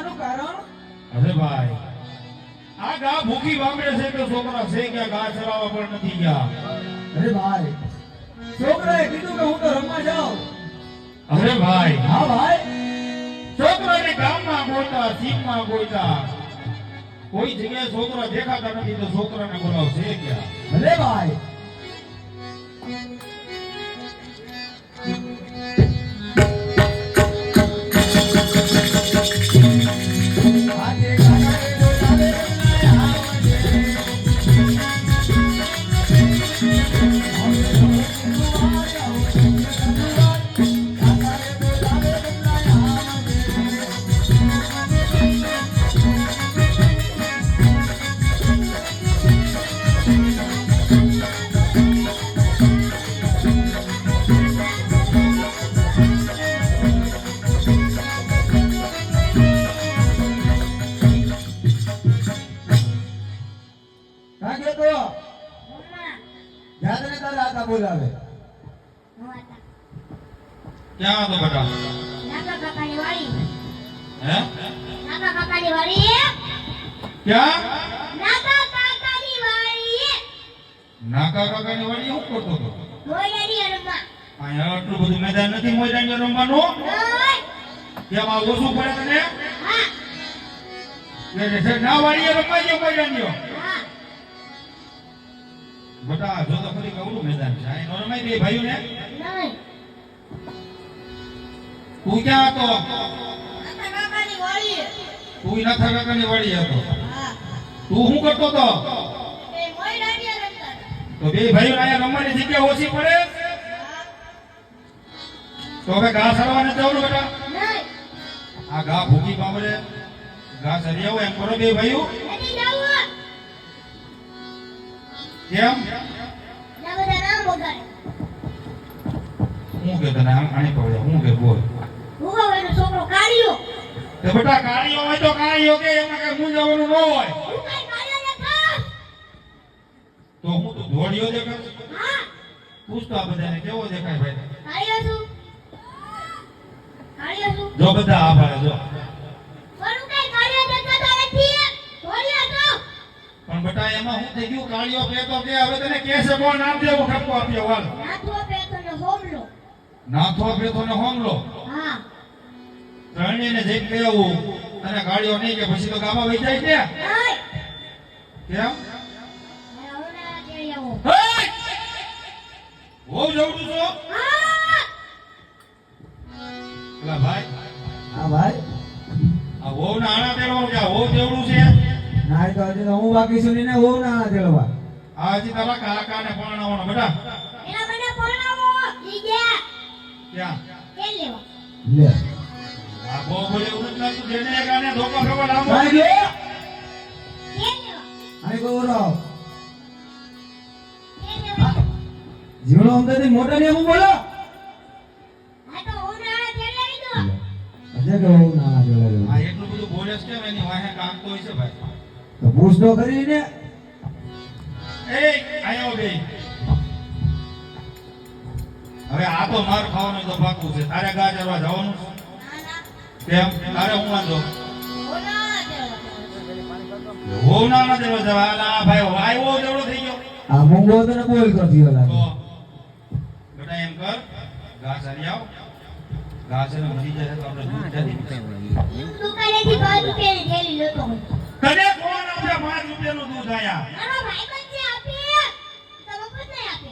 એનું કારણ? અરે ભાઈ આ ગા ભૂખી બામડે છે કે છોકરા છે કે ગા ચલાવવા પણ નથી ગયા? અરે ભાઈ છોકરાએ કીધું કે હું તો રમવા જાઉં. અરે ભાઈ. હા ભાઈ. છોકરાને ગામમાં ગોતા સીમમાં ગોતા. કોઈ જગ્યાએ છોકરા દેખાતા નથી તો છોકરાને બોલાવશે ક્યાં? અરે ભાઈ તું નથા કાકાની વાડી હતો. તું શું કરતો હતો? તો બે ભાઈઓ અહીંયા રમવાની જગ્યા ઓછી પડે? તો હવે ઘાસ હરવાને જવું બેટા? આ ઘા ભૂકી પામરે. ઘાસ હરી આવો એમ કરો બે ભાઈઓ. કેમ? હું કે તને આમ આણી પડે હું કે બોલ? તે બેટા કાર્યો હોય તો કાળીઓ કે એમાં કઈ મૂંઝાવાનું ન હોય. તો હું તો ધોળિયો દેખાય પૂછતા બધાને કેવો દેખાય ભાઈ? જો બધા આભાર જો. પણ બેટા એમાં હું થઈ ગયું? કાળીઓ કહેતો કે હવે તને કેસે કોણ નામ દેવું ઠપકો આપ્યો વાલ નાથો પેતો ને હોમલો. નાથો પેતો ને હોમલો? ત્રણેયને જઈને કહેવું અને ગાડીઓ નહીં કે પછી તો ગામમાં વહી જાય છે. હાય! કેમ? હું જવું છું એટલે જવડું છો? હા ભાઈ. હા ભાઈ. આ વહુ ના આણા તેડવાનું કે વહુ તેવડું છે. ના તો હજી તો હું બાકી છું ને વહુ ના તેલવા આ હજી તારા કાકા ને પરણાવવાનો બેટા. એના મને પરણાવો. ઈ ગયા. ક્યાં? તેલ લેવા? લે. જીવડો અમદાથી મોટા ને હું બોલો. આ તો હું ના તેલ લઈ દો અજે કે હું ના આ તેલવા એટલું બધું બોલે છે કેમ? એની વાહે કામ તો હોય છે ભાઈ. તો પૂછ તો ખરી ને. એ આયો બે હવે આ તો માર ખાવાનું તો પાકું છે. તારે ગાજરવા જવાનું છે? કેમ? તારે હું વાંધો? હું ના તેલ હોવ ના ના દેવા જવા. આ આ ભાઈ આવ્યો જેવડો થઈ ગયો. આ મૂંગો તને બોલ કરતી તો બેટા એમ કર ઘા ચરી આવ. ઘા ને મરી જાય તો આપણે દૂધ ચાલી દુકાનેથી પાંચ રૂપિયાની થેલી લેતો તને કોણ આપે? પાંચ રૂપિયાનું દૂધ આયા. મારો ભાઈબંધ છે આપે. તો મફત નહીં આપે?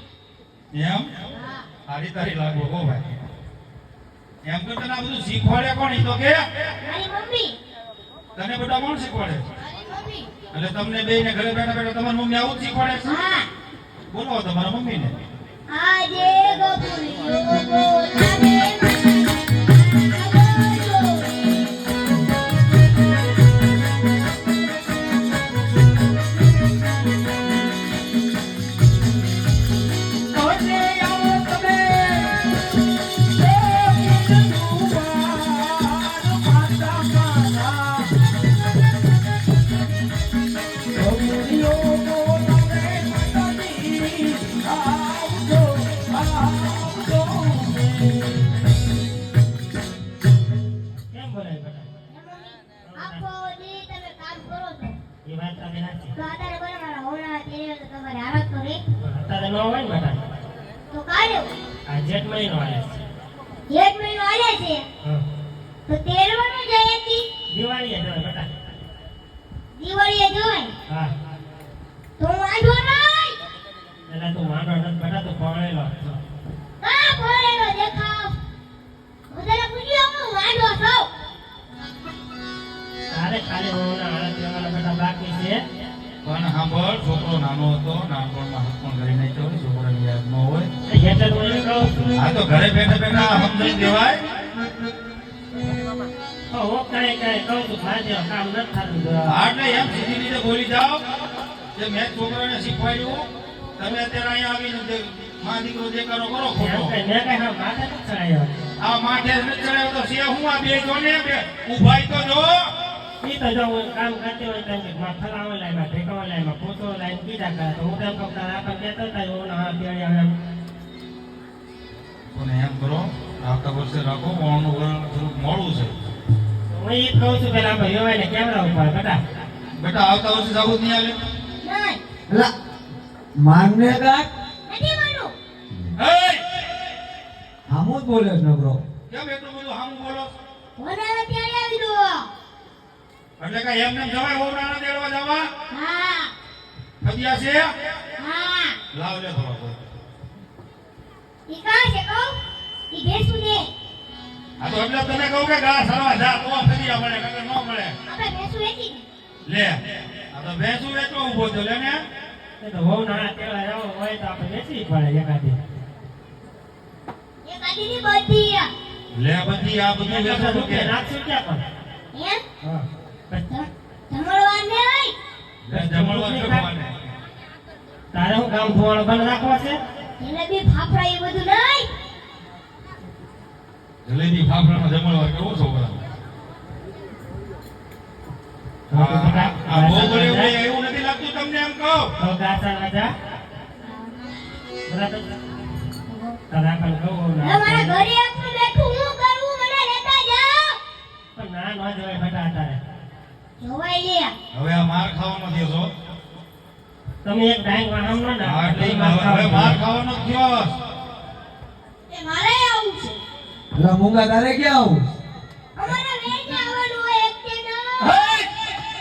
એમ? સારી તારી લાગો હો ભાઈ. એમ તો તને આ બધું શીખવાડે કોણ ઈ તો કે? મારી મમ્મી. તને બધા કોણ શીખવાડે? એટલે તમને બે ને ઘરે બેઠા બેઠા તમારી મમ્મી આવું જ શીખવાડે છે? બોલો તમારા મમ્મી ને આજે ગોપુલિયો બોલાવે બેઠા દેવાય તો તો એમ સીધી રીતે બોલી જાઓ કે મેં છોકરાને શીખવાડ્યું તમે અત્યારે અહીંયા આવીને જે માં દીકરો જે કરો કરો ખોટો માથે આ માથે ચડાવ્યો તો સે હું આ બે જો ને બે ઉભાઈ તો જો ઈ તો જો કામ કરતી હોય તેમ કે માં ફલાવો લાયમાં ઢેકાવો લાયમાં પોતો લાય કીધા કરે તો હું તેમ કહું તારે આપણને કહેતો હતા હું ના અત્યારે એમ. કોને એમ કરો આવતા વર્ષે રાખો વરણ થોડુંક મોડું છે. હું એ કહું છું પેલા આપણે યોવાઈને કેમેરા ઉપર બેટા. બેટા આવતા વર્ષે જાવું જ નહીં આવે એલા માનને કાક નથી માનું એય! જ બોલે છે નબળો કેમ એટલું બધું હામું બોલો? હોના ત્યારે આવી દો એટલે કઈ એમને એમ જવાય ઓવરાના દેડવા જવા? હા. ખદિયા છે? હા. લાવ લે થોડો ઈ કા છે કહું? ઈ ભેંસું દે આ તો એટલે તને કહું કે ગા સરવા જા તો ખદિયા મળે નકર ન મળે. આપણે ભેંસું વેચી લે આ તો ભેંસું વેચવા ઊભો થયો લે ને. એ તો વહુ ના તેડા જાવ હોય તો આપણે વેચવી પડે એકાદી. એ કાઢીની બધી લે બધી આ બધું એટલા વેચવાનું કે. નાખશું ક્યાં પણ? એમ? હા. જમણવાર ને હોય લે જમણવાર કરવાને તારે હું કામ બંધ રાખવા છે? એને બી ફાફડા એ બધું નહીં. જલેબી ફાફડામાં જમણવાર કરવો. છોકરા ના. એવું નથી લાગતું તમને એમ કહું. તો ગાસા ના જા બરાબર તારે કહું હવે ઘરે એકલું બેઠું હું કરવું મને લેતા જાઓ. પણ ના ન જવાય બેટા તારે લે. હવે આ માર ખાવાનો થયો છો. તમે એક ડાંગ વાહન નો હવે માર ખાવાનો થયો. એલા મૂંગા તારે ક્યાં આવું?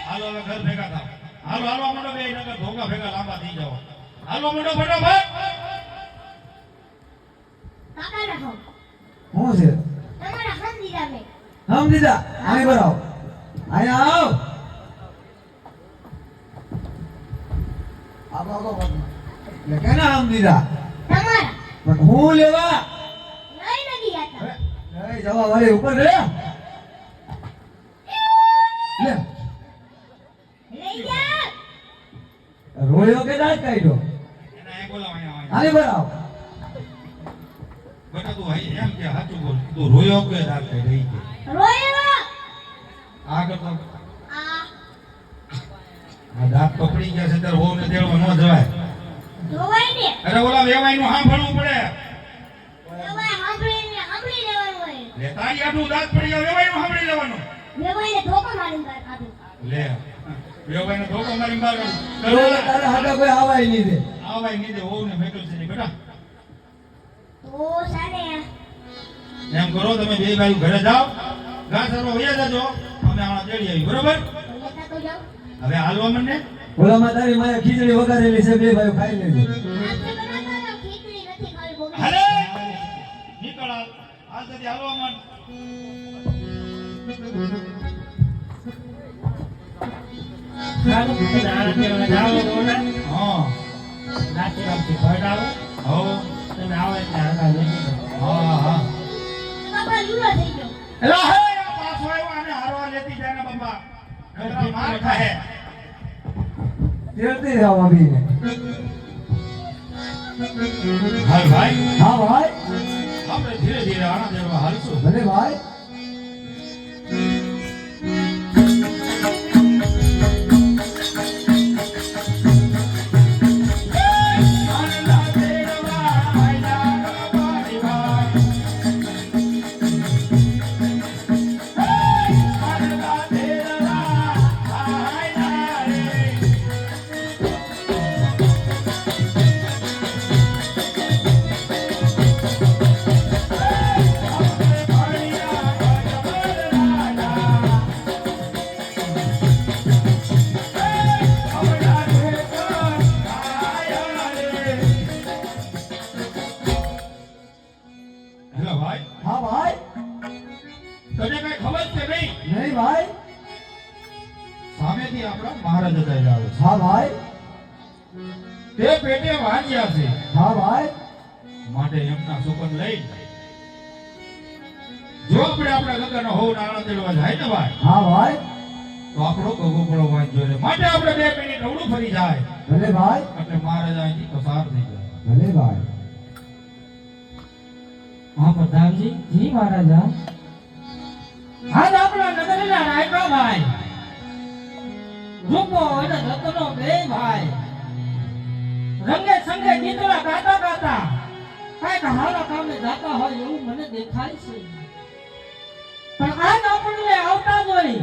હાલો હવે ઘર ભેગા થાવ હાલો હાલો મંડો બે નગર ધોકા ભેગા લાંબા થઈ જાઓ. હાલો મોટો ફટાફટ. કાકા ના છે? હમ દીદા આની પર આવ. અહીંયા આવ. આવો આવો. એટલે કેના હમ દીદા પણ હું લેવા? જવા વાળી ઉપર લે. રોયો કે દાંત કાઢ્યો? અહીંયા આની બેટા તું એમ કે હાચું બોલ. તું રોયો કે રાત થઈ રહી કે રોયો આગળ તો આ આ દાંત પકડી ગયા છે ત્યારે હોને દેડવા ન જવાય જોવાઈ ને અરે ઓલા વેવાઈ નું સાંભળવું પડે જોવાઈ સાંભળીને સાંભળી લેવાનું હોય લે પડી જાવ વેવાઈ નું સાંભળી લેવાનું. વેવાઈને ધોકો મારી કાઢું. લે વેવાઈ ને ધોકો મારી બહાર રોયો તારે હાડા કોઈ આવાય નહીં દે. આવાય નહીં દે હોને મેકલ છે ની બેટા. તો સાને એમ કરો તમે બે ભાઈ ઘરે જાઓ. હરવા વયા જજો. અમે આણા તેડી આવી બરોબર? હવે હાલવા મને? ઓલામાં તારી માયા ખીચડી વગાડેલી છે બે ભાઈ ખાઈ લેજો. હાલે! નીકળ આ હાલ જલ્દી હાલવા મન. રાતે આવો દો હા ભાઈ હા ભાઈ. આપણે ધીરે ધીરે આણા દેવા હાલશું. ભલે ભાઈ હા પ્રધાનજી જી મહારાજા. આજ આપણા નગરના ભાઈ. રૂપો અને રત્નો બે ભાઈ. રંગે સંગે ગીતડા ગાતા ગાતા કાંઈક હારા કામે જાતા હોય એવું મને દેખાય છે. પણ આજ આપણને આવતા જોઈ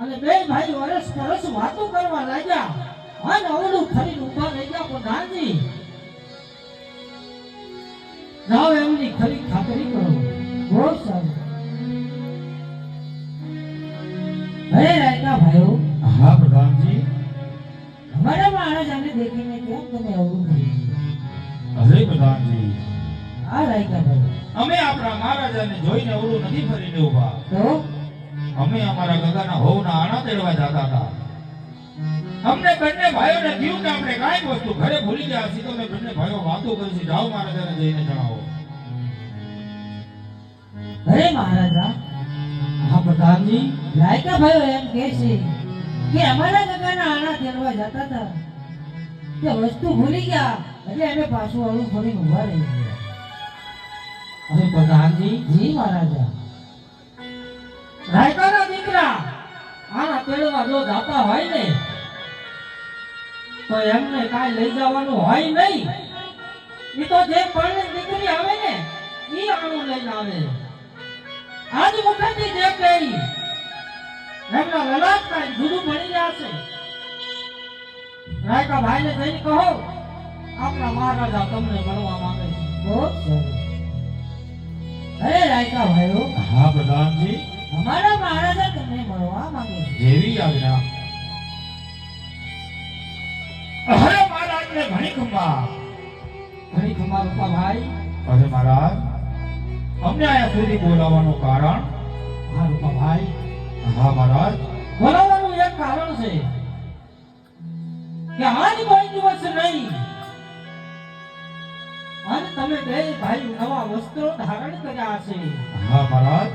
અને બે ભાઈ વરસ પરસ વાતો કરવા લાગ્યા. અને અવળું ફરીને ઊભા રહી ગયા પ્રધાનજી જાઓ એમની ખરી ખાતરી કરો. બહુ સારું અરે રાયકા ભાઈઓ. હા પ્રધાનજી. અમારા મહારાજાને દેખીને કેમ તમે અવરું કરી અરે પ્રધાનજી. આ રાયકા ભાઈ અમે આપણા મહારાજાને જોઈને અવરું નથી ફરીને ઊભા તો? અમે અમારા ગગાના હોવના આણા તેડવા જતા હતા. અમને બંને ભાઈઓને થયું કે આપણે કઈ વસ્તુ ઘરે ભૂલી ગયા છીએ તો અમે બંને ભાઈઓ વાતો કરશે. જાઓ મહારાજાને જઈને જણાવો અરે મહારાજા હા પ્રકારની રાયકા ભાઈઓ એમ કહે છે કે અમારા ગગાના આણા તેડવા જતા હતા. તે વસ્તુ ભૂલી ગયા એટલે એને પાછું આવું ફરી ઊભા રહી ગયા. અરે પ્રધાનજી. જી મહારાજા. રાયકાના દીકરા આણા તેડવા જો જાતા હોય ને તો એમને કાંઈ લઈ જવાનું હોય નહીં. એ તો જે પરણે દીકરી આવે ને એ આણું લઈને આવે. આજ મુઠ્ઠીથી જે કહી એમના લલાટ કાંઈ જુદું પડી જશે રાયકા ભાઈને જઈને કહો આપણા મહારાજા તમને મળવા માંગે છે. બહુ અરે રાયકા ભાઈઓ હા પ્રધાનજી. અમારા મહારાજા તમને મળવા માંગે છે. જેવી આજ્ઞા. મહારાજને ઘણી ખમા રૂપા ભાઈ અરે મહારાજ. અમને આયા સુધી બોલાવવાનું કારણ? હા રૂપા ભાઈ. હા મહારાજ. બોલાવવાનું એક કારણ છે કે આજ કોઈ દિવસ નહીં. અને તમે બે ભાઈ નવા વસ્ત્રો ધારણ કર્યા છે. હા મહારાજ.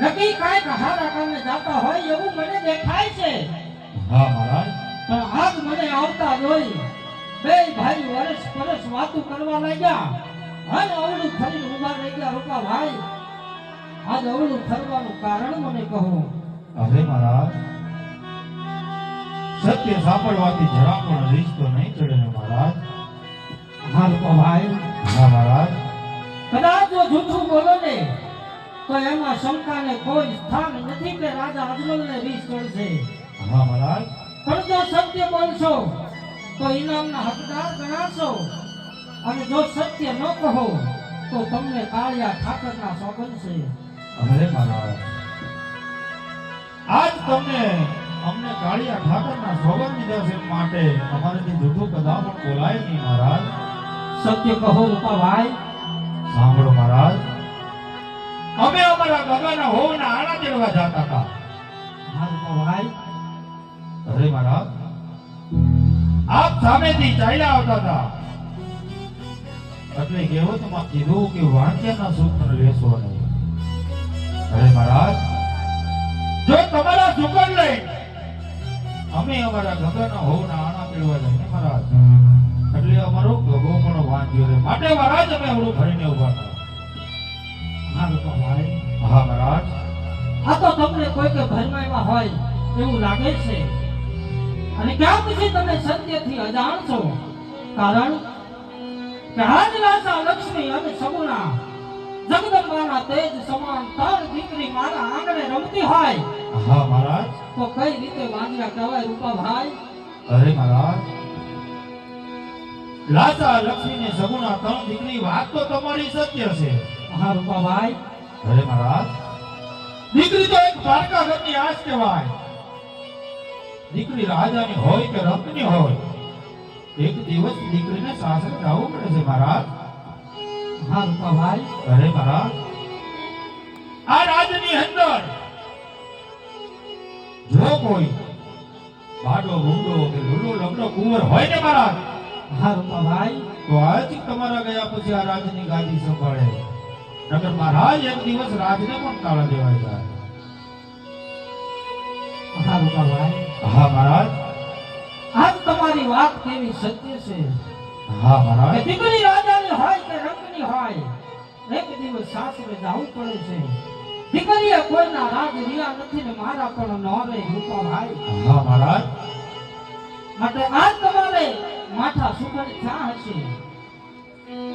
નક્કી કાંઈક હારા કામે જાતા હોય એવું મને દેખાય છે. હા મહારાજ. પણ આજ મને આવતા જોઈ. બે ભાઈ વરસ પરસ વાતું કરવા લાગ્યા. અને અવળું ફરીને ઊભા રહી ગયા. રૂપા ભાઈ આજ અવળું ફરવાનું કારણ મને કહો. અરે મહારાજ સત્ય સાંભળવાથી જરા પણ રીસ તો નહીં ચડે ને મહારાજ. હા રૂપા ભાઈ. હા મહારાજ. કદાચ જો જૂઠું બોલો ને તો એમાં શંકાને કોઈ સ્થાન નથી કે રાજા અજમલને રીસ ચડશે હા મહારાજ. પણ જો સત્ય બોલશો તો ઇનામના હકદાર ગણાશો. અને જો સત્ય ન કહો તો તમને કાળિયા ઠાકરના સોગંદ છે. અરે મહારાજ. આજ તમને અમને કાળિયા ઠાકરના સોગંદ દીધા છે માટે અમારાથી જૂઠું કદા પણ બોલાય નહીં મહારાજ. સત્ય કહો રૂપાભાઈ. સાંભળો મહારાજ. અમે અમારા ગગાના હોવના આણા દેવા જતા હતા. હા રૂપાભાઈ. અરે મહારાજ. આપ સામેથી ચાલ્યા આવતા હતા. એટલે કહેવતમાં કીધું કે વાંચ્યાના સુખ લેશો નહીં. અરે મહારાજ જો તમારા સુકન લઈ અમે અમારા ગગન હોવના આણા તેડવા જઈએ મહારાજ. એટલે અમારો ગગો પણ વાંચ્યો છે માટે મહારાજ અમે અવળું ભરીને ઊભા રૂપાભાઈ હા મહારાજ. આ તો તમને કોઈ કે ભરમાઈમાં હોય એવું લાગે છે? અને ક્યાં પછી તમે સત્યથી અજાણ છો? કારણ આજ લક્ષ્મી અને સગુણા જગદંબાના તેજ સમાન ત્રણ દીકરી મારા આંગણે રમતી હોય. હા મહારાજ. તો કઈ રીતે વાંદરા કહેવાય રૂપાભાઈ? અરે મહારાજ. લાસા લક્ષ્મી ને સગુણા ત્રણ દીકરી વાત તો તમારી સત્ય છે. હા રૂપાભાઈ. અરે મહારાજ. દીકરી તો એક પારકા ઘરની આશ કહેવાય. દીકરી રાજાની હોય કે રંગની હોય એક દિવસ દીકરીને સાસરે જવું પડે છે મહારાજ. હા રૂપાભાઈ. અરે મહારાજ આ રાજની અંદર જો કોઈ બાડો રૂંડો કે લુડો લગડો કુંવર હોય ને મહારાજ હા રૂપાભાઈ. તો આજથી તમારા ગયા પછી આ રાજની ગાદી સંભાળે. નગર મહારાજ એક દિવસ રાજને પણ તાળા દેવાય જાય. હા રૂપાભાઈ. હા મહારાજ. આજ તમારી વાત કેવી સત્ય છે? હા મહારાજ. દીકરી રાજાની હોય કે રંગની હોય એક દિવસ સાસરે જવું પડે છે. દીકરીએ કોઈના રાગ રહ્યા નથી ને મારા પણ ન રૂપા ભાઈ. હા મહારાજ. માટે આજ તમારે માથા સુખડ થયા હશે?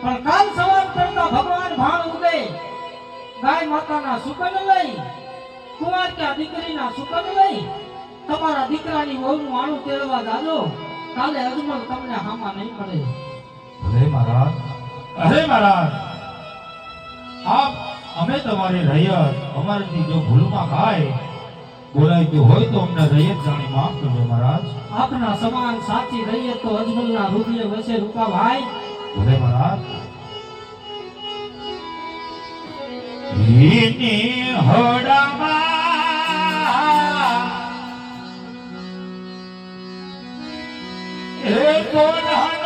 પણ કાલ સવાર કરતા ભગવાન ભાણ ઉગે ગાય માતાના સુકન લઈ કુમાર કે દીકરીના સુકન લઈ તમારા દીકરાની વહુનું આણું તેડવા જાજો. કાલે અજમલ તમને હામાં નહીં પડે અરે મહારાજ. અરે મહારાજ. આપ અમે તમારી રૈયત અમારાથી જો ભૂલમાં ખાય બોલાય હોય તો અમને રૈયત જાણી માફ કરજો મહારાજ. આપના સમાન સાચી રૈયત તો અજમલના રૂપિયે વસે રૂપા ભાઈ અરે મહારાજ. એની હોડામાં એ કોલ્હાનો બોલા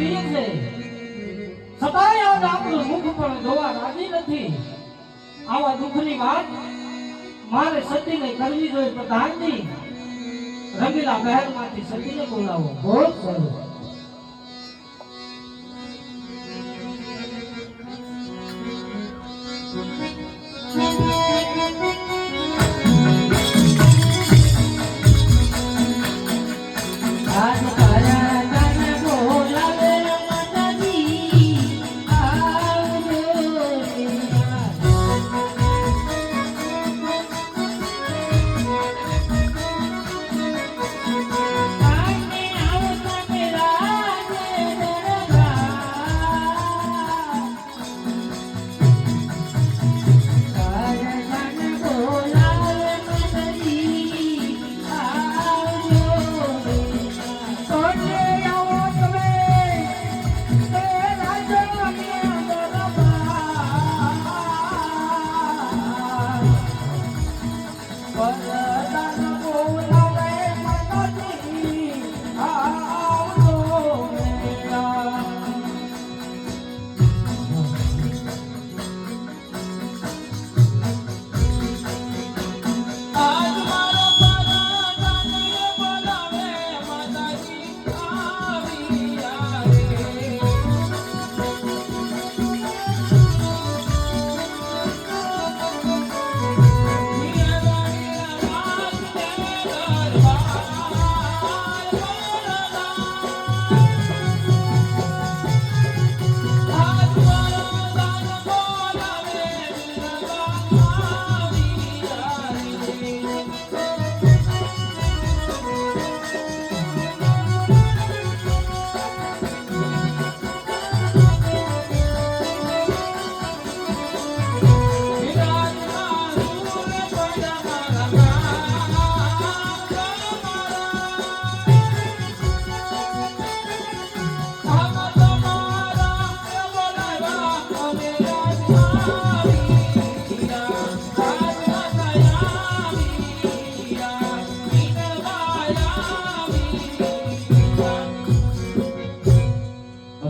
પ્રિય છે. છતાંય આજ આપણું મુખ પણ જોવા રાજી નથી. આવા દુઃખની વાત મારે સતીને કરવી જોઈએ પ્રધાનજી રંગીલા મહેલમાંથી સતીને બોલાવો. બહુ સરસ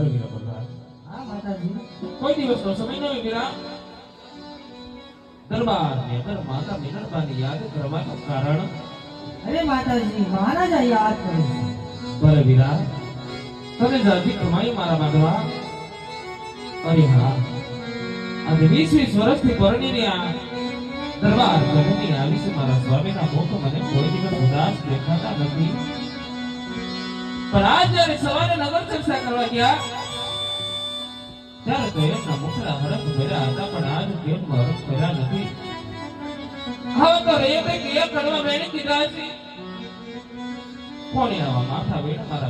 આવે વિરામ બધા હા માતાજી. કોઈ દિવસનો સમય નહીં વિરામ દરબારની અંદર માતા મિનળબાની યાદ કરવાનું કારણ? અરે માતાજી મહારાજા યાદ કરે ભલે વિરામ તમે જાજી કમાઈ મારા માંગવા? અરે હા. આજે વીસ વીસ વર્ષથી પરણીને આ દરબાર પ્રભુની આવી છે મારા સ્વામીના મોખ મને કોઈ દિવસ ઉદાસ દેખાતા નથી. પણ આજ સવારે નગર ચર્ચા કરવા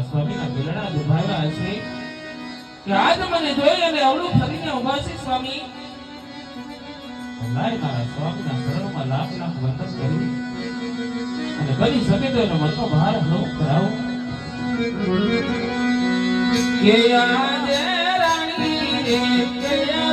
સ્વામીના બિલડા દુભાવ્યા કે આજ મને જોઈ અને અવળું ફરીને ઊભા છે, સ્વામી? લાય મારા સ્વામીના શરણમાં કરી. અને બની શકે તો એનો મનનો ભાર હળવો કરાવો. કે આજે રાણી રે કે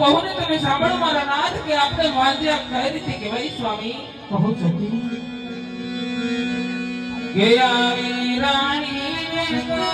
કહું ને તમે સાંભળો મારા નાથ કે આપણે વાંચ્યા કઈ રીતે કહેવાય સ્વામી. કહું છું. ગયા રાણી